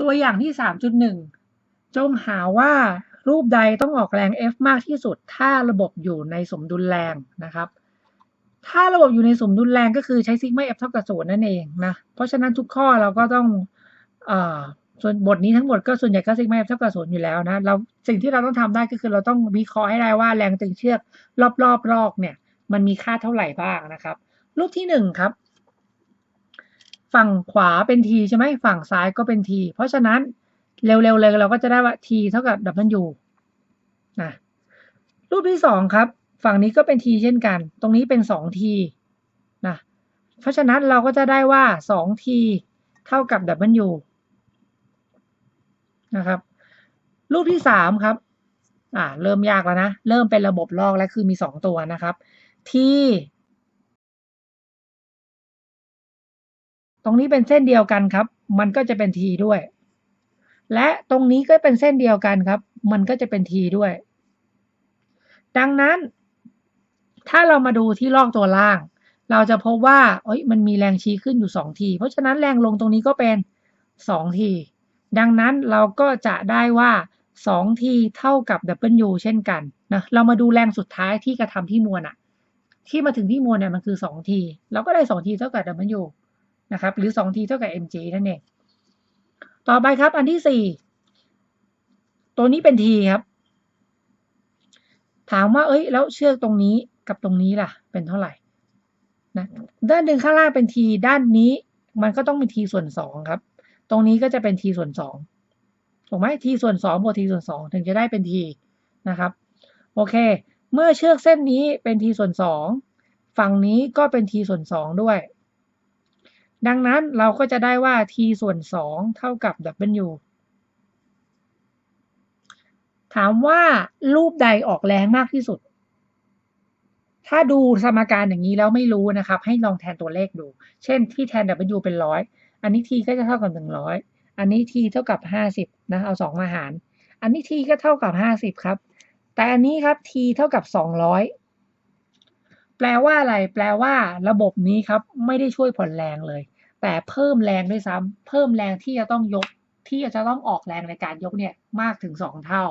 ตัวอย่างที่ 3.1 จงหาว่ารูปใดต้องออกแรง F มากที่สุด ถ้าระบบอยู่ในสมดุลแรงนะครับ ถ้าระบบอยู่ในสมดุลแรงก็คือใช้ซิกมา F เท่ากับศูนย์นั่นเองนะ เพราะฉะนั้นทุกข้อเราก็ต้องอส่วนบทนี้ทั้งหมดก็ส่วนใหญ่ก็ซิกมา F เท่ากับศูนย์อยู่แล้วนะ เราสิ่งที่เราต้องทำได้ก็คือเราต้องวิเคราะห์ให้ได้ว่าแรงตึงเชือกรอบๆรอกเนี่ยมันมีค่าเท่าไหร่บ้างนะครับ รูปที่หนึ่งครับ ฝั่งขวาเป็น t ใช่ไหมฝั่งซ้ายก็เป็น t เพราะฉะนั้นเร็วๆเลยเราก็จะได้ว่า t เท่ากับ w นะรูปที่สองครับ ฝั่งนี้ก็เป็น t เช่นกัน ตรงนี้เป็น 2t นะเพราะฉะนั้นเราก็จะได้ว่า 2t เท่ากับ w นะครับ รูปที่สามครับอ่าเริ่มยากแล้วนะ เริ่มเป็นระบบลอกแล้วคือมีสองตัวนะครับ t รงนี้เป็นเส้นเดียวกันครับ มันก็จะเป็น t ด้วย และตรงนี้ก็เป็นเส้นเดียวกันครับ มันก็จะเป็น t ด้วย ดังนั้น ถ้าเรามาดูที่ลอกตัวล่าง เราจะพบว่าเอ้ยมันมีแรงชี้ขึ้นอยู่ 2t เพราะฉะนั้นแรงลงตรงนี้ก็เป็น 2t ดังนั้นเราก็จะได้ว่า 2t เท่ากับ w เช่นกันนะเรามาดูแรงสุดท้ายที่กระทำที่มวลอะที่มาถึงที่มวลเนี่ยมันคือ 2t เราก็ได้ 2t เท่ากับ w นะครับหรือ 2t เท่ากับ mg นั่นเอง ต่อไปครับอันที่ 4 ตัวนี้เป็น t ครับ ถามว่าเอ้ยแล้วเชือกตรงนี้กับตรงนี้ล่ะ เป็นเท่าไหร่นะด้านหนึ่งข้างล่างเป็น t ด้านนี้มันก็ต้องเป็น t ส่วน 2 ครับ ตรงนี้ก็จะเป็น t ส่วน 2 ถูกไหม t ส่วน2บวก t ส่วน 2 ถึงจะได้เป็น t นะครับ โอเค เมื่อเชือกเส้นนี้เป็น t ส่วน 2 ฝั่งนี้ก็เป็น t ส่วน 2 ด้วย ดังนั้นเราก็จะได้ว่า t ส่วน 2 เท่ากับ w ถามว่ารูปใดออกแรงมากที่สุด ถ้าดูสมการอย่างนี้แล้วไม่รู้นะครับ ให้ลองแทนตัวเลขดู เช่นที่แทน w เป็นร้อยอันนี้ t ก็จะเท่ากับ 100 อันนี้ t เท่ากับ 50 นะ เอา 2 มาหาร อันนี้ t ก็เท่ากับ 50 ครับ แต่อันนี้ครับ t เท่ากับ 200 แปลว่าอะไร แปลว่า ระบบนี้ครับไม่ได้ช่วยผ่อนแรงเลย แต่เพิ่มแรงด้วยซ้ำเพิ่มแรงที่จะต้องยกที่จะต้องออกแรงในการยกเนี่ยมากถึง 2 เท่า